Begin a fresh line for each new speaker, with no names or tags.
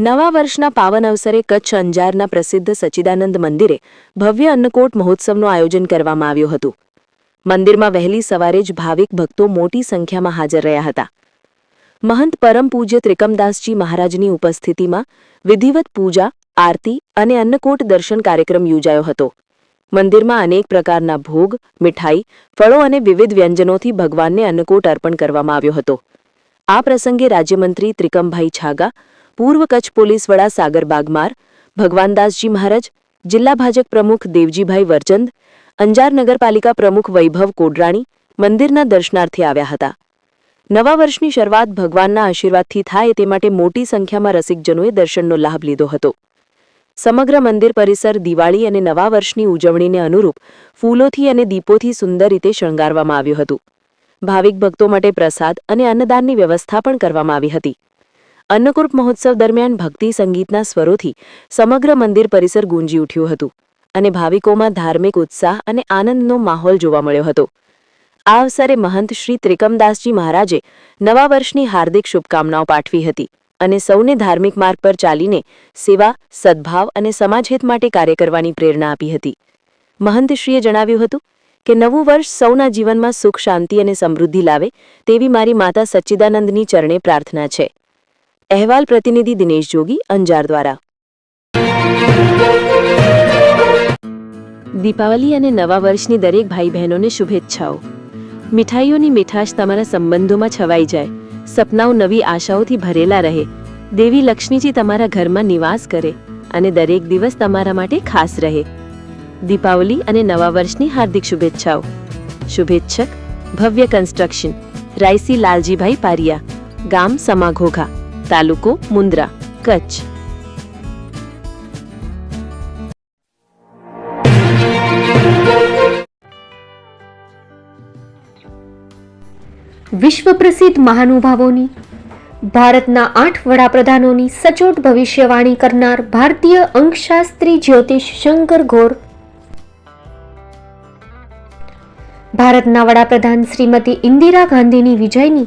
નવા વર્ષના પાવન અવસરે કચ્છ અંજારના પ્રસિદ્ધ સચ્ચિદાનંદ મંદિરે ભવ્ય અન્નકોટ મહોત્સવનું આયોજન કરવામાં આવ્યું હતું. મંદિરમાં વહેલી સવારે જ ભાવિક ભક્તો મોટી સંખ્યામાં હાજર રહ્યા હતા. મહંત પરમ પૂજ્ય ત્રિકમદાસજી મહારાજની ઉપસ્થિતિમાં વિધિવત પૂજા, આરતી અને અન્નકોટ દર્શન કાર્યક્રમ યોજાયો હતો. મંદિરમાં અનેક પ્રકારના ભોગ, મીઠાઈ, ફળો અને વિવિધ વ્યંજનોથી ભગવાનને અન્નકોટ અર્પણ કરવામાં આવ્યો હતો. આ પ્રસંગે રાજ્યમંત્રી ત્રિકમભાઈ છાગા પૂર્વ કચ્છ પોલીસ વડા સાગર બાગમાર ભગવાનદાસજી મહારાજ, જિલ્લા ભાજપ પ્રમુખ દેવજીભાઈ વરચંદ, અંજાર નગરપાલિકા પ્રમુખ વૈભવ કોડરાણી મંદિરના દર્શનાર્થે આવ્યા હતા. નવા વર્ષની શરૂઆત ભગવાનના આશીર્વાદથી થાય તે માટે મોટી સંખ્યામાં રસિકજનોએ દર્શનનો લાભ લીધો હતો. સમગ્ર મંદિર પરિસર દિવાળી અને નવા વર્ષની ઉજવણીને અનુરૂપ ફૂલોથી અને દીપોથી સુંદર રીતે શણગારવામાં આવ્યું હતું. ભાવિક ભક્તો માટે પ્રસાદ અને અન્નદાનની વ્યવસ્થા પણ કરવામાં આવી હતી. અન્નકૂટ મહોત્સવ દરમિયાન ભક્તિ સંગીતના સ્વરોથી સમગ્ર મંદિર પરિસર ગુંજી ઉઠ્યું હતું અને ભાવિકોમાં ધાર્મિક ઉત્સાહ અને આનંદનો માહોલ જોવા મળ્યો હતો. આ અવસરે મહંત શ્રી ત્રિકમદાસજી મહારાજે નવા વર્ષની હાર્દિક શુભકામનાઓ પાઠવી હતી અને સૌને ધાર્મિક માર્ગ પર ચાલીને સેવા, સદ્ભાવ અને સમાજહિત માટે કાર્ય કરવાની પ્રેરણા આપી હતી. મહંતશ્રીએ જણાવ્યું હતું કે નવું વર્ષ સૌના જીવનમાં સુખ, શાંતિ અને સમૃદ્ધિ લાવે તેવી મારી માતા સચ્ચિદાનંદની ચરણે પ્રાર્થના છે. અહેવાલ પ્રતિનિધિ દિનેશ જોગી, અંજાર દ્વારા. દીપાવલી અને નવા વર્ષની દરેક ભાઈ બહેનોને શુભેચ્છાઓ. મીઠાઈઓની મીઠાશ તમારા સંબંધોમાં છવાઈ જાય. સપનાઓ નવી આશાઓથી ભરેલા રહે. દેવી લક્ષ્મીજી તમારા ઘરમાં નિવાસ કરે અને દરેક દિવસ તમારા માટે ખાસ રહે. દીપાવલી અને નવા વર્ષની હાર્દિક શુભેચ્છાઓ. શુભેચ્છક ભવ્ય કન્સ્ટ્રક્શન રાયસી લાલજીભાઈ પારિયા. ગામ સમાઘોઘા. તાલુકો મુન્દ્રા કચ્છ
વિશ્વ પ્રસિદ્ધ મહાનુભાવોની ભારતના આઠ વડાપ્રધાનોની સચોટ ભવિષ્યવાણી કરનાર ભારતીય અંકશાસ્ત્રી જ્યોતિષ શંકર ઘોર ભારતના વડાપ્રધાન શ્રીમતી ઇન્દિરા ગાંધીની વિજયની